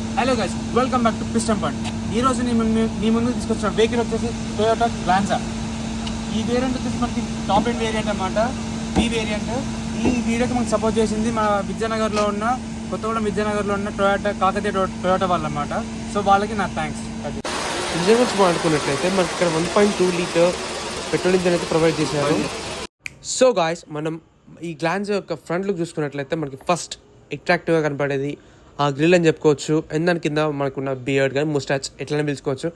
Hello guys welcome back to piston point ఈ రోజు మీ- ముందు తీసుకొచ్చిన వెహికల్ వచ్చేసి టొయోటా గ్లాన్సా ఈ వేరియంట్ వచ్చేసి మనకి టాప్ ఎండ్ వేరియంట్ అన్నమాట. బి వేరియంట్ ఈ వీడియోకి మనకు సపోర్ట్ చేసింది మన విద్యానగర్లో ఉన్న కొత్తగూడెం విద్యానగర్లో ఉన్న టొయోటా కాకతీయ టొయోటా వాళ్ళు అనమాట సో వాళ్ళకి నా థ్యాంక్స్ ఇంజన్ గురించి మాట్లాడుకున్నట్లయితే మనకి ఇక్కడ one point two litre petrol engine అయితే ప్రొవైడ్ చేశారు. సో గాయస్ మనం ఈ గ్లాన్స్ యొక్క ఫ్రంట్ లుక్ చూసుకున్నట్లయితే మనకి ఫస్ట్ అట్రాక్టివ్గా కనపడేది ఆ గ్రిల్ అని చెప్పుకోవచ్చు. అండ్ దాని కింద మనకున్న బియర్డ్ కానీ ముస్టాచ్ ఎట్లనే పిలుచుకోవచ్చు.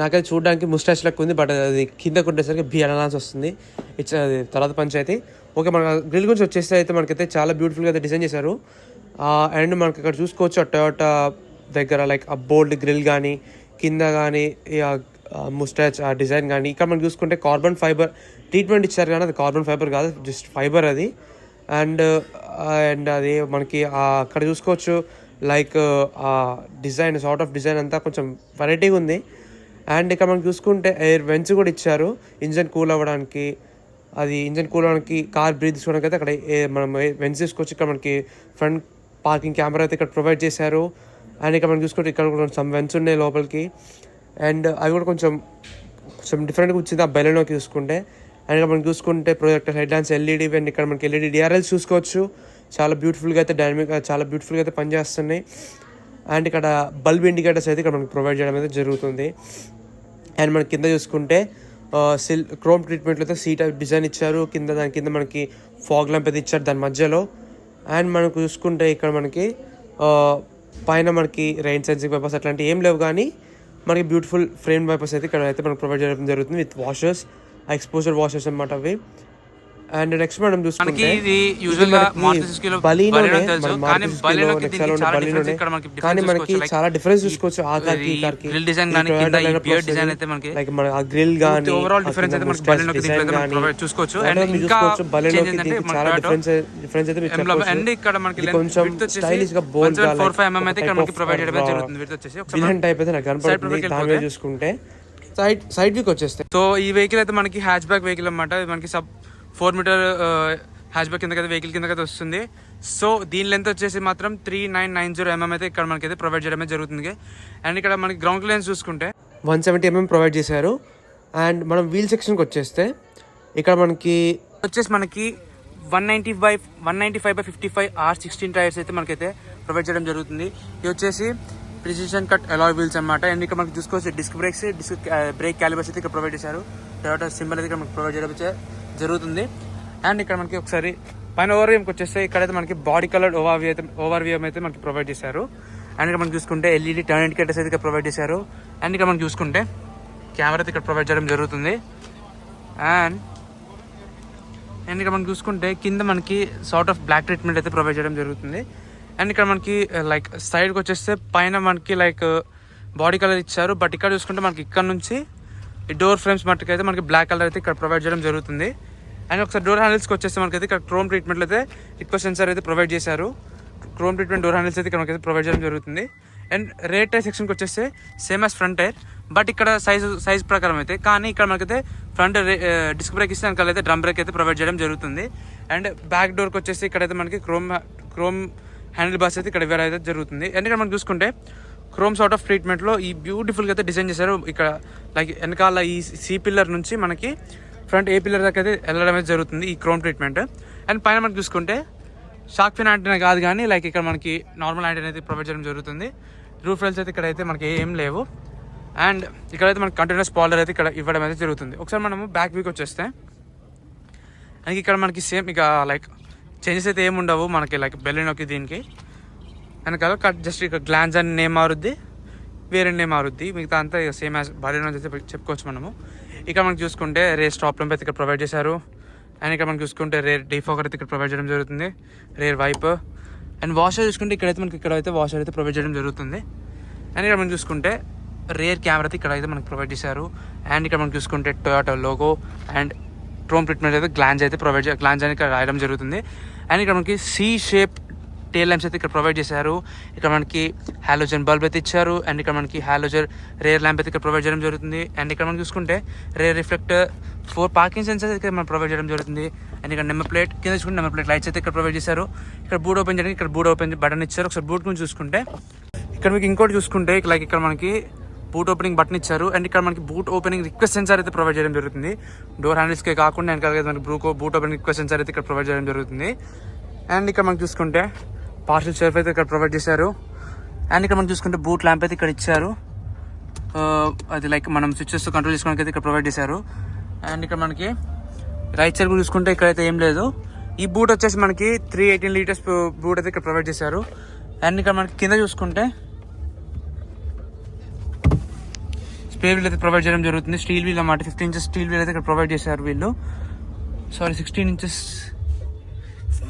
నాకైతే చూడడానికి ముస్టాచ్ లెక్క ఉంది బట్ అది కిందకు ఉండేసరికి బి అనాల్సి వస్తుంది. ఇట్స్ అది తర్వాత పంచాయతీ. ఓకే మన గ్రిల్ గురించి వచ్చేస్తే అయితే మనకైతే చాలా బ్యూటిఫుల్గా అయితే డిజైన్ చేశారు. అండ్ మనకి ఇక్కడ చూసుకోవచ్చు ఆ టొయోటా దగ్గర లైక్ ఆ బోల్డ్ గ్రిల్ కానీ కింద కానీ ముస్టాచ్ ఆ డిజైన్ కానీ ఇక్కడ మనం చూసుకుంటే కార్బన్ ఫైబర్ ట్రీట్మెంట్ ఇచ్చారు కానీ అది కార్బన్ ఫైబర్ కాదు జస్ట్ ఫైబర్ అది. అండ్ అండ్ uh, అది మనకి అక్కడ చూసుకోవచ్చు లైక్ ఆ డిజైన్ సార్ట్ ఆఫ్ డిజైన్ అంతా కొంచెం వెరైటీగా ఉంది. అండ్ ఇక్కడ మనం చూసుకుంటే ఎయిర్ వెంట్స్ కూడా ఇచ్చారు ఇంజన్ కూల్ అవ్వడానికి అది ఇంజన్ కూల్ అవ్వడానికి కార్ బ్రీత్ తీసుకోవడానికి అయితే అక్కడ ఏ- మనం వెంట్స్ తీసుకోవచ్చు ఇక్కడ మనకి ఫ్రంట్ పార్కింగ్ కెమెరా అయితే ఇక్కడ ప్రొవైడ్ చేశారు. అండ్ ఇక్కడ మనం చూసుకుంటే ఇక్కడ కూడా సమ్ వెన్స్ ఉన్నాయి లోపలికి. అండ్ uh, అవి కూడా కొంచెం కొంచెం డిఫరెంట్గా వచ్చింది ఆ బెలూన్లోకి చూసుకుంటే. అండ్ ఇక్కడ మనం చూసుకుంటే ప్రొజెక్టర్ హెడ్ డాన్స్ ఎల్ఈడి అండ్ ఇక్కడ మనకి ఎల్ఈడి డిఆర్ఎల్స్ చూసుకోవచ్చు. చాలా బ్యూటిఫుల్గా అయితే డైనమిక్ uh, చాలా బ్యూటిఫుల్గా అయితే పనిచేస్తున్నాయి. అండ్ ఇక్కడ బల్బ్ ఇండికేటర్స్ అయితే ఇక్కడ మనకి ప్రొవైడ్ చేయడం అయితే జరుగుతుంది. అండ్ మనం కింద చూసుకుంటే సిల్ క్రోమ్ ట్రీట్మెంట్లో అయితే సీట్ డిజైన్ ఇచ్చారు. కింద దాని కింద మనకి ఫాగ్ ల్యాంప్ అయితే ఇచ్చారు దాని మధ్యలో. అండ్ మనకు చూసుకుంటే ఇక్కడ మనకి uh, పైన మనకి రైన్ సెన్సింగ్ పేపర్స్ అట్లాంటివి ఏం లేవు కానీ మనకి బ్యూటిఫుల్ ఫ్రేమ్ వైపర్స్ అయితే ఇక్కడ అయితే మనకు ప్రొవైడ్ చేయడం జరుగుతుంది విత్ వాషర్స్ ఎక్స్పోజర్ వాషర్స్ అనమాట అవి. అండ్ నెక్స్ట్ మనం చూసుకుంటే కానీ మనకి. చాలా డిఫరెన్స్ చూసుకోవచ్చు ఆ కార్కి అయితే మనకి లైక్ మన ఆ గ్రిల్ ఓవరాల్ డిఫరెన్స్ అయితే మనకి చూసుకోవచ్చు. అండ్ ఇంకా చాలా డిఫరెన్స్ డిఫరెన్స్. అండ్ ఇక్కడ మనకి ఇది length కొంచెం width వచ్చేసి స్టైలిష్గా బోల్డ్గా 1.45 mm అయితే ఇక్కడ మనకి ప్రొవైడ్ చేయడం జరుగుతుంది. Width వచ్చేసి ఒకసారి విలన్ టైప్ అయితే నాకు కనపడుతుంది. profile దాని మీద వెళ్ళిపోతే. చూసుకుంటే సైడ్ సైడ్ వీక్ వచ్చేస్తే సో ఈ వెహికల్ అయితే మనకి హ్యాచ్ బ్యాక్ వెహికల్ అనమాట ఇది మనకి sub four metre hatchback కిందకైతే వెహికల్ కిందకైతే వస్తుంది. సో దీని లెంత్ వచ్చేసి మాత్రం three nine nine zero MM అయితే ఇక్కడ మనకైతే ప్రొవైడ్ చేయడమే జరుగుతుంది. అండ్ ఇక్కడ మనకి గ్రౌండ్ క్లియరెన్స్ చూసుకుంటే వన్ సెవెంటీ ఎంఎం ప్రొవైడ్ చేశారు. అండ్ మనం వీల్ సెక్షన్కి వచ్చేస్తే ఇక్కడ మనకి వచ్చేసి మనకి one ninety by one ninety five by fifty five R sixteen tyres అయితే మనకైతే ప్రొవైడ్ చేయడం జరుగుతుంది. ఇది వచ్చేసి ప్రిసిషన్ కట్ అలాయ్ వీల్స్ అనమాట అండ్ ఇక్కడ మనకి చూసుకోవచ్చు disc brakes disc brake callipers అయితే ఇక్కడ ప్రొవైడ్ చేశారు. టొయోటా సింబల్ అయితే ఇక్కడ మనకి ప్రొవైడ్ చేయడం జరుగుతుంది. అండ్ ఇక్కడ మనకి ఒకసారి పైన ఓవర్ వ్యూకి వచ్చేస్తే ఇక్కడైతే మనకి బాడీ కలర్ ఓవర్ వ్యూ అయితే ఓవర్ వ్యూ అయితే మనకి ప్రొవైడ్ చేశారు. అండ్ ఇక్కడ మనం చూసుకుంటే ఎల్ఈడి టర్న్ ఇండికేటర్స్ అయితే ఇక్కడ ప్రొవైడ్ చేశారు. అండ్ ఇక్కడ మనం చూసుకుంటే కెమెరా అయితే ఇక్కడ ప్రొవైడ్ చేయడం జరుగుతుంది. అండ్ అండ్ ఇక్కడ మనం చూసుకుంటే కింద మనకి సార్ట్ ఆఫ్ బ్లాక్ ట్రీట్మెంట్ అయితే ప్రొవైడ్ చేయడం జరుగుతుంది. అండ్ ఇక్కడ మనకి uh, లైక్ సైడ్కి వచ్చేస్తే పైన మనకి లైక్ బాడీ కలర్ ఇచ్చారు. బట్ ఇక్కడ చూసుకుంటే మనకి ఇక్కడ నుంచి ఈ డోర్ ఫ్రేమ్స్ మట్టుకైతే మనకి బ్లాక్ కలర్ అయితే ఇక్కడ ప్రొవైడ్ చేయడం జరుగుతుంది. అండ్ ఒకసారి డోర్ హ్యాండిల్స్కి వచ్చేస్తే మనకైతే ఇక్కడ క్రోమ్ ట్రీట్మెంట్ అయితే రిక్వెస్ట్ సెన్సార్ అయితే ప్రొవైడ్ చేశారు. క్రోమ్ ట్రీట్మెంట్ డోర్ హ్యాండిల్స్ అయితే ఇక్కడ మనకైతే ప్రొవైడ్ చేయడం జరుగుతుంది. అండ్ రేట్ టైర్ సెక్షన్కి వచ్చేస్తే same as front tyre but ఇక్కడ సైజ్ సైజ్ ప్రకారం అయితే. కానీ ఇక్కడ మనకైతే ఫ్రంట్ డిస్క్ బ్రేక్ ఇస్తే వెనకాల అయితే డ్రమ్ బ్రేక్ అయితే ప్రొవైడ్ చేయడం జరుగుతుంది. అండ్ బ్యాక్ డోర్కి వచ్చేసి ఇక్కడైతే మనకి క్రోమ్ క్రోమ్ హ్యాండిల్ బాస్ అయితే ఇక్కడ వేరే అయితే జరుగుతుంది. అండ్ ఇక్కడ మనం చూసుకుంటే క్రోమ్ సార్ట్ ఆఫ్ ట్రీట్మెంట్లో ఈ బ్యూటిఫుల్గా అయితే డిజైన్ చేశారు. ఇక్కడ లైక్ వెనకాల ఈ సి పిల్లర్ నుంచి మనకి ఫ్రంట్ ఏ పిల్లర్ దాకా అయితే వెళ్ళడం జరుగుతుంది ఈ క్రోమ్ ట్రీట్మెంట్ అండ్ పైన మనం చూసుకుంటే షాక్ ఫిన్ యాంటీనా కాదు కానీ లైక్ ఇక్కడ మనకి నార్మల్ యాంటీనా అయితే ప్రొవైడ్ చేయడం జరుగుతుంది. రూఫ్ రైల్స్ అయితే ఇక్కడ అయితే మనకి ఏం లేవు. అండ్ ఇక్కడైతే మనకి కంటిన్యూస్ పాలర్ అయితే ఇక్కడ ఇవ్వడం అయితే జరుగుతుంది. ఒకసారి మనము బ్యాక్ వీక్ వచ్చేస్తే అండ్ ఇక్కడ మనకి సేమ్ ఇక లైక్ చేంజెస్ అయితే ఏమి ఉండవు మనకి లైక్ బెలూన్కి దీనికి. వెనకాల కట్ జస్ట్ ఇక గ్లాన్స్ అని నేమ్ మారుద్ది వేరే నేమ్ మారుద్ది. మిగతా అంతా ఇక సేమ్ యాజ్ బెలూన్ అయితే చెప్పుకోవచ్చు మనము. ఇక్కడ మనం చూసుకుంటే రే స్టాప్ లంప్ అయితే ఇక్కడ ప్రొవైడ్ చేశారు. అండ్ ఇక్కడ మనం చూసుకుంటే రేర్ డీఫోకర్ అయితే ఇక్కడ ప్రొవైడ్ చేయడం జరుగుతుంది. రేర్ వైప్ అండ్ వాషర్ చూసుకుంటే ఇక్కడైతే మనకి ఇక్కడ అయితే వాషర్ అయితే ప్రొవైడ్ చేయడం జరుగుతుంది. అండ్ ఇక్కడ మనం చూసుకుంటే రేర్ కెమెరా అయితే ఇక్కడ అయితే మనకి ప్రొవైడ్ చేశారు. అండ్ ఇక్కడ మనం చూసుకుంటే Toyota logo and chrome treatment అయితే గ్లాన్స్ అయితే ప్రొవైడ్ గ్లాన్స్ అని ఇక్కడ రాయడం జరుగుతుంది. అండ్ ఇక్కడ మనకి సి షేప్ టేల్ ల్యాంప్స్ అయితే ఇక్కడ ప్రొవైడ్ చేశారు. ఇక్కడ మనకి హాలోజన్ బల్బ్ అయితే ఇచ్చారు. అండ్ ఇక్కడ మనకి హాలోజన్ రేర్ ల్యాంప్ అయితే ఇక్కడ ప్రొవైడ్ చేయడం జరుగుతుంది. అండ్ ఇక్కడ మనం చూసుకుంటే rear reflector four parking sensors అయితే మనం ప్రొవైడ్ చేయడం జరుగుతుంది. అండ్ ఇక్కడ నెంబర్ ప్లేట్ కింద చూసుకుంటే నెంబర్ ప్లేట్ లైట్స్ అయితే ఇక్కడ ప్రొవైడ్ చేశారు. ఇక్కడ బూట్ ఓపెన్ చేయడానికి ఇక్కడ బూట్ ఓపెన్ బటన్ ఇచ్చారు. ఒకసారి బూట్ గురించి చూసుకుంటే ఇక్కడ మీకు ఇంకోటి చూసుకుంటే లైక్ ఇక్కడ మనకి బూట్ ఓపెనింగ్ బటన్ ఇచ్చారు. అండ్ ఇక్కడ మనకి బూట్ ఓపెనింగ్ రిక్వెస్ట్ సెన్సార్ అయితే ప్రొవైడ్ చేయడం జరుగుతుంది. డోర్ హ్యాండిల్స్కే కాకుండా వెనకాల మనకి బ్రూకో బూట్ ఓపెనింగ్ రిక్వెస్ట్ సెన్సార్ అయితే ఇక్కడ ప్రొవైడ్ చేయడం జరుగుతుంది. అండ్ ఇక్కడ మనం చూసుకుంటే పార్సల్ షెల్ఫ్ అయితే ఇక్కడ ప్రొవైడ్ చేశారు. అండ్ ఇక్కడ మనం చూసుకుంటే బూట్ ల్యాంప్ అయితే ఇక్కడ ఇచ్చారు. అది లైక్ మనం స్విచ్చెస్ కంట్రోల్ చేసుకోవడానికి అయితే ఇక్కడ ప్రొవైడ్ చేశారు. అండ్ ఇక్కడ మనకి రైట్ సైడ్ చూసుకుంటే ఇక్కడైతే ఏం లేదు. ఈ బూట్ వచ్చేసి మనకి త్రీ ఎయిటీన్ లీటర్స్ బూట్ అయితే ఇక్కడ ప్రొవైడ్ చేశారు. అండ్ ఇక్కడ మనకి కింద చూసుకుంటే స్పే వీల్ అయితే ప్రొవైడ్ చేయడం జరుగుతుంది. స్టీల్ వీల్ అన్నమాట. ఫిఫ్టీన్ ఇంచెస్ స్టీల్ వీల్ అయితే ఇక్కడ ప్రొవైడ్ చేశారు వీళ్ళు. Sorry sixteen inches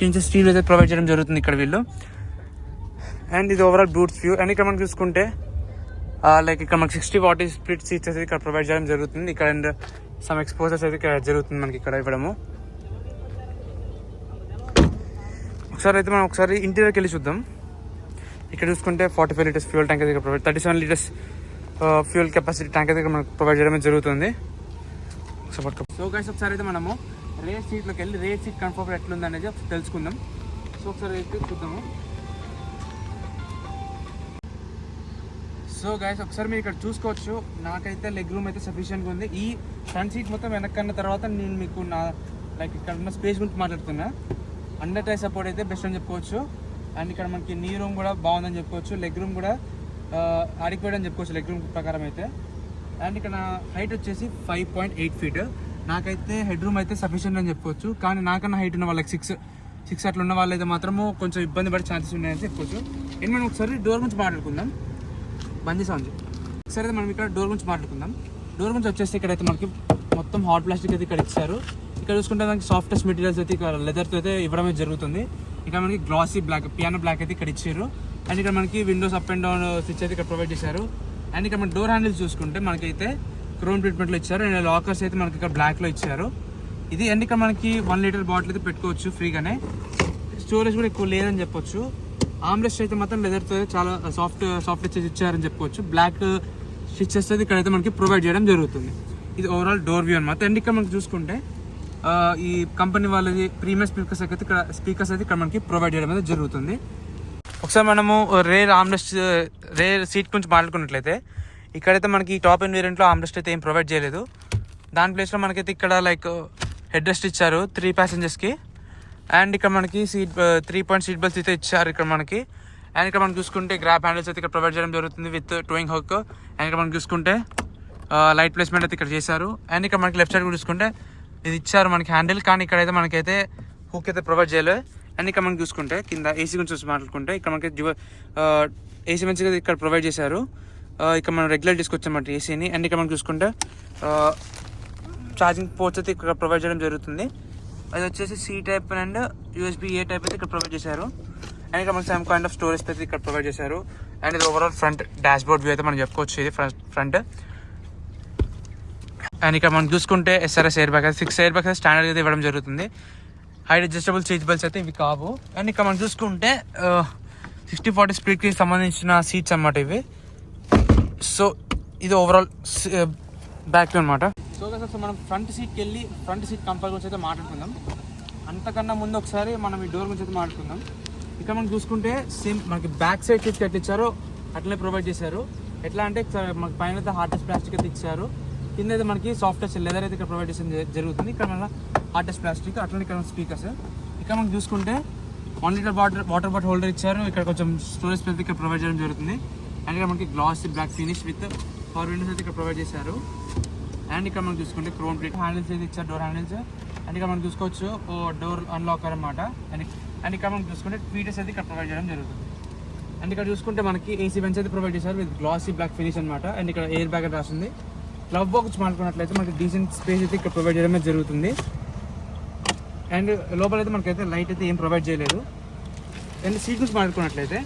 inches steel అయితే ప్రొవైడ్ చేయడం జరుగుతుంది ఇక్కడ వీళ్ళు. అండ్ ఇది ఓవరాల్ బూట్స్ వ్యూ అండ్ ఇక్కడ మనం చూసుకుంటే లైక్ ఇక్కడ మనకి సిక్స్టీ ఫార్టీ స్ప్లిట్ సీట్స్ అయితే ఇక్కడ ప్రొవైడ్ చేయడం జరుగుతుంది. ఇక్కడ అండ్ సమ్ ఎక్స్పోజర్స్ అయితే ఇక్కడ జరుగుతుంది మనకి ఇక్కడ ఇవ్వడము. ఒకసారి అయితే మనం ఒకసారి ఇంటీరియర్కి వెళ్ళి చూద్దాం. ఇక్కడ చూసుకుంటే forty five litres fuel tank అయితే ఇక్కడ provide thirty seven litres fuel capacity tank అయితే ఇక్కడ మనకు ప్రొవైడ్ చేయడం జరుగుతుంది. సో గైస్ ఒకసారి అయితే మనము రేస్ సీట్లోకి వెళ్ళి రేస్ సీట్ కంఫర్ట్ ఎట్లుంది అనేది ఒకసారి తెలుసుకుందాం. సో ఒకసారి అయితే చూద్దాము. సో గైస్ ఒకసారి మీరు ఇక్కడ చూసుకోవచ్చు. నాకైతే లెగ్ రూమ్ అయితే సఫిషియెంట్గా ఉంది. ఈ ఫ్రంట్ సీట్ మొత్తం వెనక్కన్న తర్వాత నేను మీకు నా లైక్ ఇక్కడ ఉన్న స్పేస్ గురించి మాట్లాడుతున్నా. అండర్ టై సపోర్ట్ అయితే బెస్ట్ అని చెప్పుకోవచ్చు. అండ్ ఇక్కడ మనకి నీ రూమ్ కూడా బాగుందని చెప్పుకోవచ్చు. లెగ్ రూమ్ కూడా అడిక్వేట్ అని చెప్పుకోవచ్చు లెగ్ రూమ్ ప్రకారం అయితే. అండ్ ఇక్కడ నా హైట్ వచ్చేసి ఫైవ్ పాయింట్ ఎయిట్ ఫీట్ నాకైతే హెడ్ రూమ్ అయితే సఫిషియెంట్ అని చెప్పుకోవచ్చు. కానీ నాకన్నా హైట్ ఉన్న వాళ్ళకి సిక్స్ సిక్స్ అట్లా ఉన్న వాళ్ళైతే మాత్రము కొంచెం ఇబ్బంది పడే ఛాన్సెస్ ఉన్నాయని చెప్పుకోవచ్చు. అండ్ మనం ఒకసారి డోర్ గురించి మాట్లాడుకుందాం. బంద్ చేసాం సరే అయితే మనం ఇక్కడ డోర్ గురించి మాట్లాడుకుందాం. డోర్ గురించి వచ్చేసి ఇక్కడైతే మనకి మొత్తం హాట్ ప్లాస్టిక్ అయితే ఇక్కడ ఇచ్చారు. ఇక్కడ చూసుకుంటే మనకి సాఫ్టెస్ట్ మెటీరియల్స్ అయితే ఇక్కడ లెదర్తో అయితే ఇవ్వడమే జరుగుతుంది. ఇక్కడ మనకి గ్లాసీ బ్లాక్ పియానో బ్లాక్ అయితే ఇక్కడ ఇచ్చారు. అండ్ ఇక్కడ మనకి windows up and down switch అయితే ఇక్కడ ప్రొవైడ్ చేశారు. అండ్ ఇక్కడ మన డోర్ హ్యాండిల్స్ చూసుకుంటే మనకైతే క్రోమ్ ట్రీట్మెంట్లో ఇచ్చారు. అండ్ లాకర్స్ అయితే మనకి ఇక్కడ బ్లాక్లో ఇచ్చారు. ఇది అండ్ ఇక్కడ మనకి వన్ లీటర్ బాటిల్ అయితే పెట్టుకోవచ్చు ఫ్రీగానే. స్టోరేజ్ కూడా ఎక్కువ లేదని చెప్పొచ్చు. ఆమ్లెస్ట్ అయితే మాత్రం లెదర్తో చాలా సాఫ్ట్ సాఫ్ట్ ఇచ్చేసి ఇచ్చారని చెప్పుకోవచ్చు బ్లాక్ స్టిచ్చెస్ అయితే ఇక్కడైతే మనకి ప్రొవైడ్ చేయడం జరుగుతుంది. ఇది ఓవరాల్ డోర్ వ్యూ అనమాట అండ్ ఇక్కడ మనకి చూసుకుంటే ఈ కంపెనీ వాళ్ళది ప్రీమియం స్పీకర్స్ అయితే ఇక్కడ స్పీకర్స్ అయితే ఇక్కడ మనకి ప్రొవైడ్ చేయడం అయితే జరుగుతుంది. ఒకసారి మనము రేర్ ఆమ్లెస్ట్ రేర్ సీట్ గురించి మాట్లాడుకున్నట్లయితే ఇక్కడైతే మనకి టాప్ ఎన్ వేరియంట్లో ఆమ్రెస్ట్ అయితే ఏం ప్రొవైడ్ చేయలేదు. దాని ప్లేస్లో మనకైతే ఇక్కడ లైక్ హెడ్ రెస్ట్ ఇచ్చారు త్రీ ప్యాసింజర్స్కి అండ్ ఇక్కడ మనకి seat three point seat belts అయితే ఇచ్చారు ఇక్కడ మనకి. అండ్ ఇక్కడ మనం చూసుకుంటే గ్రాప్ హ్యాండిల్స్ అయితే ఇక్కడ ప్రొవైడ్ చేయడం జరుగుతుంది విత్ టోయింగ్ హక్ అండ్ ఇక్కడ మనం చూసుకుంటే uh, లైట్ ప్లేస్మెంట్ అయితే ఇక్కడ చేశారు. అండ్ ఇక్కడ మనకి లెఫ్ట్ సైడ్ కూడా చూసుకుంటే ఇది ఇచ్చారు మనకి హ్యాండిల్ కానీ ఇక్కడైతే మనకైతే హుక్ అయితే ప్రొవైడ్ చేయలేదు అండ్ ఇక్కడ మనం చూసుకుంటే కింద ఏసీ గురించి చూసి మాట్లాడుకుంటే ఇక్కడ మనకి ఏసీ మంచిగా uh, ఇక్కడ ప్రొవైడ్ చేశారు. ఇక్కడ మనం రెగ్యులర్ తీసుకొచ్చామంట ఏసీని అండ్ ఇక్కడ మనం చూసుకుంటే ఛార్జింగ్ పోర్ట్స్ అయితే ఇక్కడ ప్రొవైడ్ చేయడం జరుగుతుంది. అది వచ్చేసి C type and USB A type అయితే ఇక్కడ ప్రొవైడ్ చేశారు. అండ్ ఇక్కడ మనకి సమ్ కైండ్ ఆఫ్ స్టోరేజ్ అయితే ఇక్కడ ప్రొవైడ్ చేశారు. అండ్ ఇది overall front dashboard view అయితే మనం చెప్పుకోవచ్చు. ఇది ఫ్రంట్ ఫ్రంట్ అండ్ ఇక్కడ మనం చూసుకుంటే SRS airbag six airbags standard అయితే ఇవ్వడం జరుగుతుంది. హైట్ అడ్జస్టబుల్ సీట్ బెల్ట్స్ అయితే ఇవి కావు. అండ్ ఇక్కడ మనం చూసుకుంటే సిక్స్టీ ఫార్టీ స్పీడ్కి సంబంధించిన సీట్స్ అన్నమాట ఇవి. సో ఇది ఓవరాల్ బ్యాక్ అనమాట. సో కదా సో మనం ఫ్రంట్ సీట్కి వెళ్ళి ఫ్రంట్ సీట్ కంఫర్ట్ గురించి అయితే మాట్లాడుకుందాం. అంతకన్నా ముందు ఒకసారి మనం ఈ డోర్ గురించి అయితే మాట్లాడుకుందాం. ఇక్కడ మనం చూసుకుంటే సేమ్ మనకి బ్యాక్ సైడ్ సీట్కి ఎట్లా ఇచ్చారో అట్లనే ప్రొవైడ్ చేశారు. ఎట్లా అంటే మనకి పైన అయితే హార్డెస్ట్ ప్లాస్టిక్ అయితే ఇచ్చారు. కింద అయితే మనకి సాఫ్ట్వేర్ లెదర్ అయితే ఇక్కడ ప్రొవైడ్ చేసిన జరుగుతుంది. ఇక్కడ మన హార్డెస్ట్ ప్లాస్టిక్ అట్లనే ఇక్కడ స్పీకర్స్ ఇక్కడ మనం చూసుకుంటే one litre water water bottle holder ఇచ్చారు. ఇక్కడ కొంచెం స్టోరేజ్ స్పేస్ ఇక్కడ ప్రొవైడ్ చేయడం జరుగుతుంది. అండ్ ఇక్కడ మనకి glass black finish with power windows అయితే ఇక్కడ ప్రొవైడ్ చేశారు. అండ్ ఇక్కడ మనం చూసుకుంటే క్రోమ్ ప్లేట్ హ్యాండిల్స్ అయితే ఇచ్చారు డోర్ హ్యాండిల్స్ అండ్ ఇక్కడ మనం చూసుకోవచ్చు డోర్ అన్లాకర్ అనమాట అండ్ అండ్ ఇక్కడ మనం చూసుకుంటే ట్వీటర్స్ అయితే ఇక్కడ ప్రొవైడ్ చేయడం జరుగుతుంది. అండ్ ఇక్కడ చూసుకుంటే మనకి ఏసీ బెంచ్ అయితే ప్రొవైడ్ చేశారు విత్ గ్లాసీ బ్లాక్ ఫినిష్ అనమాట అండ్ ఇక్కడ ఎయిర్ బ్యాగ్ అని రాసింది క్లబ్ బాక్స్ మాట్లాడుకున్నట్లయితే మనకి డీసెంట్ స్పేస్ అయితే ఇక్కడ ప్రొవైడ్ చేయడమే జరుగుతుంది. అండ్ లోపల అయితే మనకైతే లైట్ అయితే ఏం ప్రొవైడ్ చేయలేదు. అండ్ సీట్ గురించి మాట్లాడుకున్నట్లయితే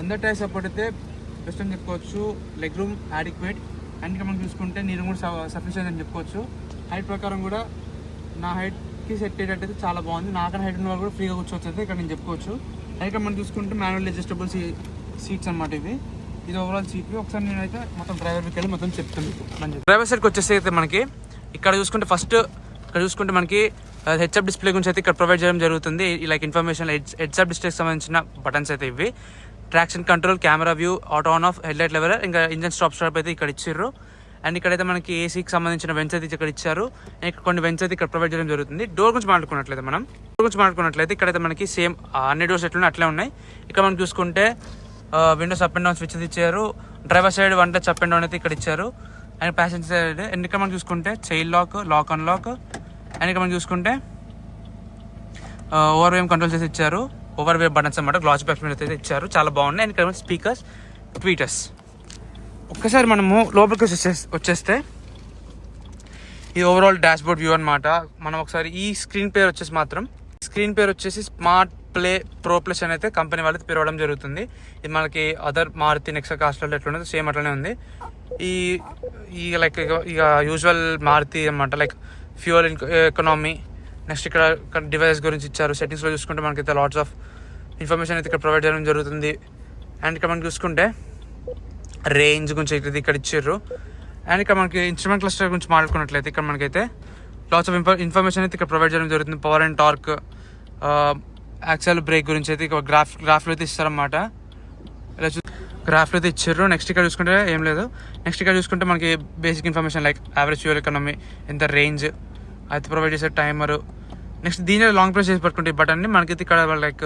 అందరి టైర్ సపోర్ట్ అయితే బెస్ట్ అని చెప్పుకోవచ్చు లెగ్ రూమ్ యాడిక్వేట్ అండ్ మనం చూసుకుంటే నీరు కూడా సఫిషియెంట్ అని చెప్పుకోవచ్చు. హైట్ ప్రకారం కూడా నా హైట్కి సెట్ అయ్యేటట్టు చాలా బాగుంది. నాకన్నా హైట్ ఉన్న వాళ్ళు కూడా ఫ్రీగా కూర్చోవచ్చు అయితే ఇక్కడ నేను చెప్పుకోవచ్చు. అయితే మనం చూసుకుంటే మాన్యువల్ అడ్జస్టబుల్ సీట్స్ అన్నమాట ఇవి. ఇది ఓవరాల్ సీట్ ఒకసారి నేనైతే మొత్తం డ్రైవర్కి వెళ్ళి మొత్తం చెప్తాను మీకు. డ్రైవర్ సైడ్కి వచ్చేసి అయితే మనకి ఇక్కడ చూసుకుంటే ఫస్ట్ ఇక్కడ చూసుకుంటే మనకి హెచ్ఎఫ్ డిస్ప్లే గురించి అయితే ఇక్కడ ప్రొవైడ్ చేయడం జరుగుతుంది. లైక్ ఇన్ఫర్మేషన్ హెచ్ఎఫ్ డిస్ప్లేకి సంబంధించిన బటన్స్ అయితే ఇవి. Traction control camera view auto on off headlight level ఇంకా ఇంజన్ స్టాప్ స్టాప్ అయితే ఇక్కడ ఇచ్చారు అండ్ ఇక్కడైతే మనకి ఏసీకి సంబంధించిన వెంచ్ అయితే ఇక్కడ ఇచ్చారు. అండ్ ఇక్కడ కొన్ని వెంచ్ అయితే ఇక్కడ ప్రొవైడ్ చేయడం జరుగుతుంది. డోర్ గురించి మాట్లాడుకున్నట్లయితే మనం డోర్ గురించి మాట్లాడుకున్నట్లయితే ఇక్కడైతే మనకి సేమ్ అన్ని డోర్స్ ఎట్లా అట్లే ఉన్నాయి. ఇక్కడ మనం చూసుకుంటే windows up and down switch ఇచ్చారు. Driver side one touch up and down అయితే ఇక్కడ ఇచ్చారు. అండ్ ప్యాసింజర్ సైడ్ అండ్ ఇక్కడ మనం చూసుకుంటే child lock lock unlock and ఇక్కడ మనం చూసుకుంటే ఓవర్ వేమ్ కంట్రోల్ చేసి ఇచ్చారు. ఓవర్ వేవ్ బటన్స్ అనమాట గ్లాస్ బ్యాక్ అయితే ఇచ్చారు. చాలా బాగున్నాయి. అండ్ ఇక్కడ స్పీకర్స్ ట్వీటర్స్ ఒక్కసారి మనము లోపలికి వచ్చే వచ్చేస్తే ఇది ఓవరాల్ డాష్ బోర్డ్ వ్యూ అనమాట మనం ఒకసారి ఈ స్క్రీన్ పేరు వచ్చేసి మాత్రం స్క్రీన్ పేరు వచ్చేసి స్మార్ట్ ప్లే ప్రో ప్లస్ అని అయితే కంపెనీ వాళ్ళకి పిలవడం జరుగుతుంది. ఇది మనకి అదర్ మారుతి నెక్సా కాస్ట్లో ఎట్లుందో సేమ్ అట్లనే ఉంది. ఈ ఈ లైక్ ఇక యూజువల్ మారుతి అనమాట లైక్ ఫ్యూయల్ ఎకనామీ నెక్స్ట్ ఇక్కడ డివైస్ గురించి ఇచ్చారు. సెట్టింగ్స్లో చూసుకుంటే మనకైతే లాట్స్ ఆఫ్ ఇన్ఫర్మేషన్ అయితే ఇక్కడ ప్రొవైడ్ చేయడం జరుగుతుంది. అండ్ ఇక్కడ మనం చూసుకుంటే రేంజ్ గురించి అయితే ఇక్కడ ఇచ్చారు. అండ్ ఇక్కడ మనకి ఇన్స్ట్రుమెంట్ క్లస్టర్ గురించి మాట్లాడుకున్నట్లయితే ఇక్కడ మనకైతే లాట్స్ ఆఫ్ ఇన్ఫర్మేషన్ అయితే ఇక్కడ ప్రొవైడ్ చేయడం జరుగుతుంది. Power and torque axle brake గురించి అయితే ఇక్కడ గ్రాఫ్ గ్రాఫ్లో అయితే ఇస్తారన్నమాట. ఇలా చూ గ్రాఫ్లో అయితే ఇచ్చారు. నెక్స్ట్ ఇక్కడ చూసుకుంటే ఏం లేదు. నెక్స్ట్ ఇక్కడ చూసుకుంటే మనకి basic information like average fuel economy ఎంత రేంజ్ అయితే ప్రొవైడ్ చేసే టైమర్ నెక్స్ట్ దీనిలో లాంగ్ ప్రెస్ చేసి పట్టుకుంటే ఈ బటన్ని మనకైతే ఇక్కడ లైక్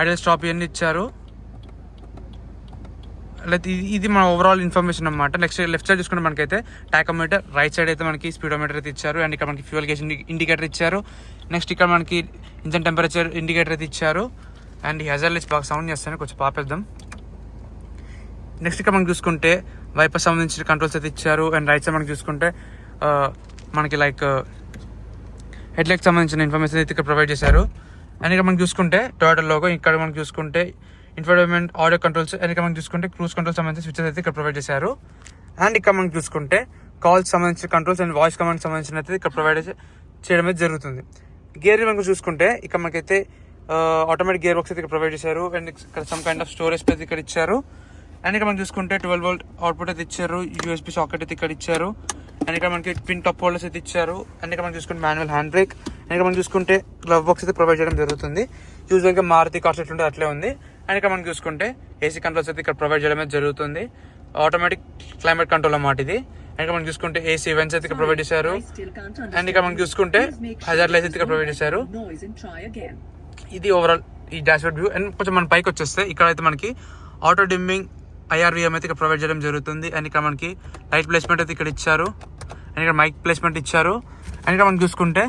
ఐడియల్ స్టాప్ ఇవన్నీ ఇచ్చారు. లైక్ ఇది ఇది మన ఓవరాల్ ఇన్ఫర్మేషన్ అనమాట నెక్స్ట్ లెఫ్ట్ సైడ్ చూసుకుంటే మనకైతే టాకోమీటర్ రైట్ సైడ్ అయితే మనకి స్పీడోమీటర్ అయితే ఇచ్చారు. అండ్ ఇక్కడ మనకి ఫ్యూల్ గేజ్ ఇండికేటర్ ఇచ్చారు. నెక్స్ట్ ఇక్కడ మనకి ఇంజన్ టెంపరేచర్ ఇండికేటర్ అయితే ఇచ్చారు. అండ్ ఈ హెజర్లెస్ బాగా సౌండ్ చేస్తాను కొంచెం పాపేద్దాం. నెక్స్ట్ ఇక్కడ మనం చూసుకుంటే వైపర్ సంబంధించిన కంట్రోల్స్ అయితే ఇచ్చారు. అండ్ రైట్ సైడ్ మనకి చూసుకుంటే uh, మనకి లైక్ uh, హెడ్లైట్ సంబంధించిన ఇన్ఫర్మేషన్ అయితే ఇక్కడ ప్రొవైడ్ చేశారు. అండ్ ఇక్కడ మనం చూసుకుంటే టోటల్ లోగో ఇక్కడ మనం చూసుకుంటే ఇన్ఫర్టైన్మెంట్ ఆడియో కంట్రోల్స్ అండ్ ఇక్కడ మనం చూసుకుంటే క్రూజ్ కంట్రోల్ సంబంధించిన స్విచ్చెస్ అయితే ఇక్కడ ప్రొవైడ్ చేశారు. అండ్ ఇక్కడ మనం చూసుకుంటే కాల్స్ సంబంధించిన కంట్రోల్స్ అండ్ వాయిస్ కమాండ్ సంబంధించిన అయితే ఇక్కడ ప్రొవైడ్ చేయడం అయితే జరుగుతుంది. గేర్ మనకు చూసుకుంటే ఇక్కడ మనకైతే ఆటోమేటిక్ గేర్ బాక్స్ అయితే ఇక్కడ ప్రొవైడ్ చేశారు. అండ్ ఇక్కడ సమ్ కైండ్ ఆఫ్ స్టోరేజ్ అయితే ఇక్కడ ఇచ్చారు. అండ్ ఇక్కడ మనం చూసుకుంటే ట్వెల్వ్ వోల్ట్ అవుట్పుట్ అయితే ఇచ్చారు. యూఎస్బి సాకెట్ అయితే ఇక్కడ ఇచ్చారు. అండ్ ఇక్కడ మనకి పిన్ టాప్ హోల్డర్స్ అయితే ఇచ్చారు. అండ్ ఇక్కడ మనం చూసుకుంటే మాన్యువల్ హ్యాండ్ బ్రేక్ అండ్ ఇక్కడ మనం చూసుకుంటే గ్లవ్ బాక్స్ అయితే ప్రొవైడ్ చేయడం జరుగుతుంది. యూజువల్గా మారుతి కార్స్ ఎట్లుంటే అట్లే ఉంది. అండ్ ఇక్కడ మనం చూసుకుంటే ఏసీ కంట్రోల్స్ అయితే ఇక్కడ ప్రొవైడ్ చేయడం అయితే జరుగుతుంది. ఆటోమేటిక్ క్లైమేట్ కంట్రోల్ అన్నమాట ఇది. అండ్ ఇక్కడ మనం చూసుకుంటే ఏసీ ఈవెంట్స్ అయితే ఇక్కడ ప్రొవైడ్ చేశారు. అండ్ ఇక్కడ మనం చూసుకుంటే హజార్ లైట్స్ ఇక్కడ ప్రొవైడ్ చేశారు. ఇది ఓవరాల్ ఈ డాష్బోర్డ్ వ్యూ అండ్ కొంచెం మన పైకి వచ్చేస్తే ఇక్కడ అయితే మనకి ఆటో డిమ్మింగ్ ఐఆర్వీఎం అయితే ఇక్కడ ప్రొవైడ్ చేయడం జరుగుతుంది. అండ్ ఇక్కడ మనకి లైట్ ప్లేస్మెంట్ అయితే ఇక్కడ ఇచ్చారు. అండ్ ఇక్కడ మైక్ ప్లేస్మెంట్ ఇచ్చారు. అండ్ ఇక్కడ మనం చూసుకుంటే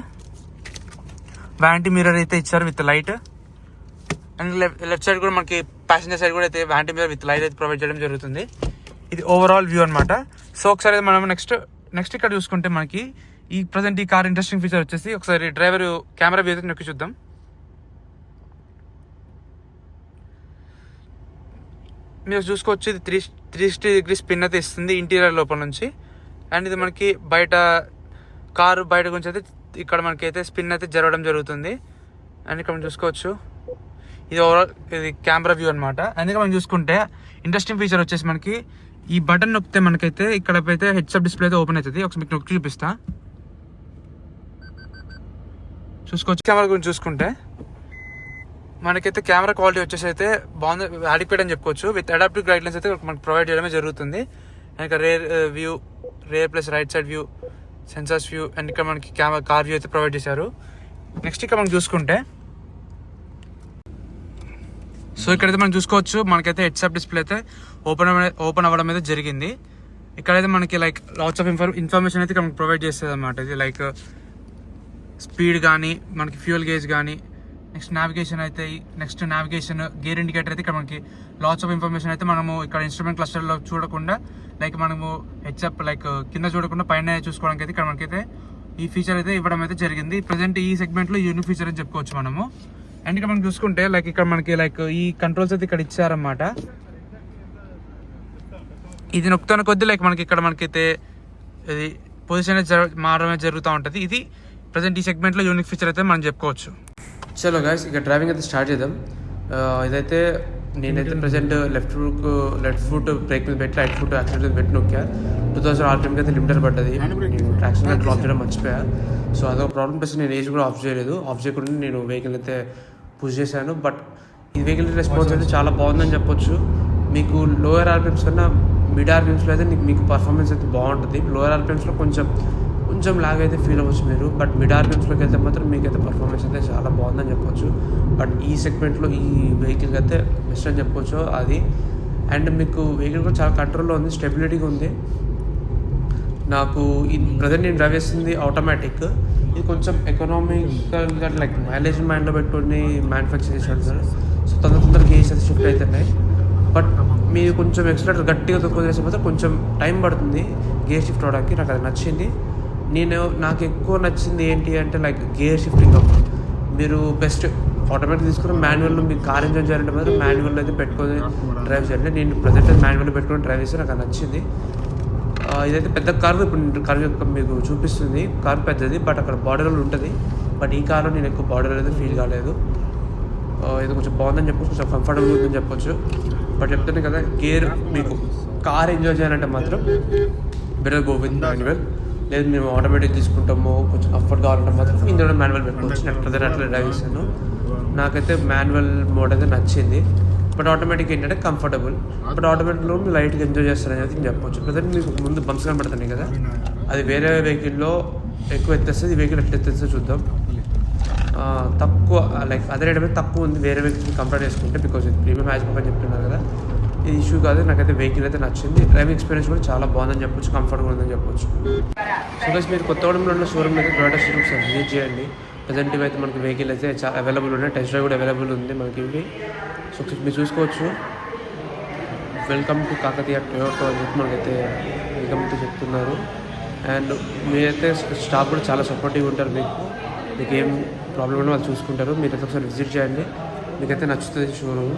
వ్యాంటీ మిర్రర్ అయితే ఇచ్చారు with light. And left side కూడా మనకి ప్యాసింజర్ సైడ్ కూడా అయితే వ్యాంటీ మిర్రర్ విత్ లైట్ అయితే ప్రొవైడ్ చేయడం జరుగుతుంది. ఇది ఓవరాల్ వ్యూ అనమాట సో ఒకసారి అయితే మనం నెక్స్ట్ నెక్స్ట్ ఇక్కడ చూసుకుంటే మనకి ఈ ప్రజెంట్ ఈ కార్ ఇంట్రెస్టింగ్ ఫీచర్ వచ్చేసి ఒకసారి డ్రైవర్ కెమెరా వ్యూ అయితే నొక్కి చూద్దాం. మీరు చూసుకోవచ్చు. ఇది three three sixty degree spin అయితే ఇస్తుంది ఇంటీరియర్ లోపల నుంచి. అండ్ ఇది మనకి బయట కారు బయట గురించి అయితే ఇక్కడ మనకి అయితే స్పిన్ అయితే జరగడం జరుగుతుంది. అండ్ ఇక్కడ మనం చూసుకోవచ్చు. ఇది ఓవరాల్ ఇది కెమెరా వ్యూ అనమాట అందుకే మనం చూసుకుంటే ఇంట్రెస్టింగ్ ఫీచర్ వచ్చేసి మనకి ఈ బటన్ నొక్కితే మనకైతే ఇక్కడ అయితే హెడ్సప్ డిస్ప్లే అయితే ఓపెన్ అవుతుంది. ఒకసారి మీకు నొక్కి చూపిస్తా. చూసుకోవచ్చు. కెమెరా గురించి చూసుకుంటే మనకైతే కెమెరా క్వాలిటీ వచ్చేసి అయితే బాగుంది అడిక్పేట్ అని చెప్పుకోవచ్చు. విత్ అడాప్టివ్ గైడ్లైన్స్ అయితే మనకు ప్రొవైడ్ చేయడమే జరుగుతుంది. ఇంకా rear view rear plus right side view sensors view and ఇక్కడ మనకి కెమెరా కార్ వ్యూ అయితే ప్రొవైడ్ చేశారు. నెక్స్ట్ ఇక్కడ మనం చూసుకుంటే సో ఇక్కడైతే మనం చూసుకోవచ్చు మనకైతే హెడ్సప్ డిస్ప్లే అయితే ఓపెన్ ఓపెన్ అవ్వడం అయితే జరిగింది. ఇక్కడైతే మనకి like lots of infer information అయితే ఇక్కడ uh, మనకి ప్రొవైడ్ చేస్తుంది అనమాట ఇది లైక్ స్పీడ్ కానీ మనకి ఫ్యూయల్ గేజ్ కానీ నెక్స్ట్ నావిగేషన్ అయితే నెక్స్ట్ నావిగేషన్ గేర్ ఇండికేటర్ అయితే ఇక్కడ మనకి లాట్స్ ఆఫ్ ఇన్ఫర్మేషన్ అయితే మనము ఇక్కడ ఇన్స్ట్రుమెంట్ క్లస్టర్లో చూడకుండా లైక్ మనము హెచ్అప్ లైక్ కింద చూడకుండా పైన చూసుకోవడానికి అయితే ఇక్కడ మనకైతే ఈ ఫీచర్ అయితే ఇవ్వడం అయితే జరిగింది. ప్రజెంట్ ఈ సెగ్మెంట్లో యూనిక్ ఫీచర్ అని చెప్పుకోవచ్చు మనము. అండ్ ఇక్కడ మనం చూసుకుంటే లైక్ ఇక్కడ మనకి లైక్ ఈ కంట్రోల్స్ అయితే ఇక్కడ ఇచ్చారన్నమాట. ఇది నొక్కుతున్న కొద్దీ లైక్ మనకి ఇక్కడ మనకైతే ఇది పొజిషన్ అయితే మారడమే జరుగుతూ ఉంటుంది. ఇది ప్రజెంట్ ఈ సెగ్మెంట్లో యూనిక్ ఫీచర్ అయితే మనం చెప్పుకోవచ్చు. చలో గాయస్ ఇక డ్రైవింగ్ అయితే స్టార్ట్ చేద్దాం. ఇదైతే నేనైతే present left foot left foot brake మీద పెట్టి రైట్ ఫుట్ యాక్సిడెంట్ మీద పెట్టి నొక్కా టూ థౌసండ్ ఆర్పిఎంకి అయితే లిమిటర్ పడ్డది. నేను ట్రాక్షన్ కంట్రోల్ ఆఫ్ చేయడం మర్చిపోయా. సో అదొక ప్రాబ్లం ప్లస్ నేను ఏజ్ కూడా ఆఫ్ చేయలేదు. ఆఫ్ చేయకుండా నేను వెహికల్ అయితే పుష్ చేశాను. బట్ ఈ వెహికల్ రెస్పాన్స్ అయితే చాలా బాగుందని చెప్పొచ్చు. మీకు లోయర్ ఆర్పిఎమ్స్ కన్నా మిడ్ ఆర్పిఎమ్స్లో అయితే నీకు మీకు పర్ఫార్మెన్స్ అయితే బాగుంటుంది. లోయర్ ఆర్పిఎమ్స్లో కొంచెం కొంచెం లాగ్ అయితే ఫీల్ అవ్వచ్చు మీరు. బట్ మిడ్ గేమ్స్లోకి వెళ్తే మాత్రం మీకు అయితే పర్ఫార్మెన్స్ అయితే చాలా బాగుందని చెప్పొచ్చు. బట్ ఈ సెగ్మెంట్లో ఈ వెహికల్కి అయితే బెస్ట్ అని చెప్పొచ్చు అది. అండ్ మీకు వెహికల్ కూడా చాలా కంట్రోల్లో ఉంది స్టెబిలిటీగా ఉంది. నాకు ఈ ప్రజెంట్ నేను డ్రైవ్ చేసింది ఆటోమేటిక్ ఇది కొంచెం ఎకనామికల్గా లైక్ మైలేజ్ మైండ్లో పెట్టుకొని మ్యానుఫ్యాక్చర్ చేశాడు సార్ సో తొందర తొందరగా గేస్ అయితే షిఫ్ట్ అవుతున్నాయి బట్ మీరు కొంచెం ఎక్స్ట్రా గట్టిగా తక్కువ చేసిపోతే కొంచెం టైం పడుతుంది. గేర్ షిఫ్ట్ అవడానికి నాకు అది నచ్చింది. నేను నాకు ఎక్కువ నచ్చింది ఏంటి అంటే లైక్ గేర్ షిఫ్టింగ్ అప్ మీరు బెస్ట్ ఆటోమేటిక్ తీసుకుని మాన్యువల్లో మీకు కార్ ఎంజాయ్ చేయాలంటే మాత్రం మాన్యువల్ అయితే పెట్టుకొని డ్రైవ్ చేయాలి. నేను ప్రజెంట్ మాన్యువల్ పెట్టుకొని డ్రైవ్ చేస్తే నాకు నచ్చింది. ఇదైతే పెద్ద కార్ ఇప్పుడు కారు కార్ యొక్క మీకు చూపిస్తుంది. కార్ పెద్దది బట్ అక్కడ బార్డర్ ఉంటుంది. బట్ ఈ కార్లో నేను ఎక్కువ బార్డర్ అయితే ఫీల్ కాలేదు. ఇది కొంచెం బాగుందని చెప్పొచ్చు కొంచెం కంఫర్టబుల్ ఉందని చెప్పొచ్చు. బట్ చెప్తాను కదా గేర్ మీకు కార్ ఎంజాయ్ చేయాలంటే మాత్రం బెటర్ గో విత్ మాన్యువల్ లేదు మేము ఆటోమేటిక్ తీసుకుంటాము కొంచెం కంఫర్ట్ కావాలంటే మాత్రం ఇందులో మాన్యువల్ పెట్టుకోవచ్చు. నేను ప్రజలు అట్లా డ్రైవ్ చేశాను నాకైతే మాన్యువల్ మోడ్ అయితే నచ్చింది. బట్ ఆటోమేటిక్ ఏంటంటే కంఫర్టబుల్ బట్ ఆటోమేటిక్లో లైట్గా ఎంజాయ్ చేస్తారని అయితే చెప్పొచ్చు. ప్రజెంట్ మీకు ముందు బంప్స్ కనబడుతున్నాయి కదా. అది వేరే వెహికల్లో ఎక్కువ ఎత్తేస్తుంది ఈ వెహికల్ ఎట్లా ఎత్తేస్తే చూద్దాం. తక్కువ లైక్ అదే రేట్ మీద తక్కువ ఉంది వేరే వెహికల్ కంపేర్ చేసుకుంటే బికాజ్ ప్రీమియం హ్యాచ్ అని చెప్తున్నారు కదా. ఇష్యూ కాదు నాకైతే వెహికల్ అయితే నచ్చింది. డ్రైవింగ్ ఎక్స్పీరియన్స్ కూడా చాలా బాగుందని చెప్పొచ్చు కంఫర్ట్గా ఉందని చెప్పొచ్చు. సో గైస్ మీరు కొత్తగూడెంలో ఉన్న షోరూమ్ అయితే టొయోటా షోరూమ్స్ విజిట్ చేయండి. ప్రజెంట్ అయితే మనకి వెహికల్ అయితే చాలా అవైలబుల్ ఉన్నాయి. టెస్ట్ డ్రైవ్ కూడా అవైలబుల్ ఉంది మనకి ఇవి. సో మీరు చూసుకోవచ్చు. వెల్కమ్ టు కాకతీయ టొయోటో అని చెప్పి మనకైతే వెల్కమ్ అయితే చెప్తున్నారు. అండ్ మీరైతే స్టాఫ్ కూడా చాలా సపోర్టివ్ ఉంటారు మీకు. మీకు ఏం ప్రాబ్లం ఉన్నా వాళ్ళు చూసుకుంటారు. మీరైతే ఒకసారి విజిట్ చేయండి. మీకైతే నచ్చుతుంది షోరూమ్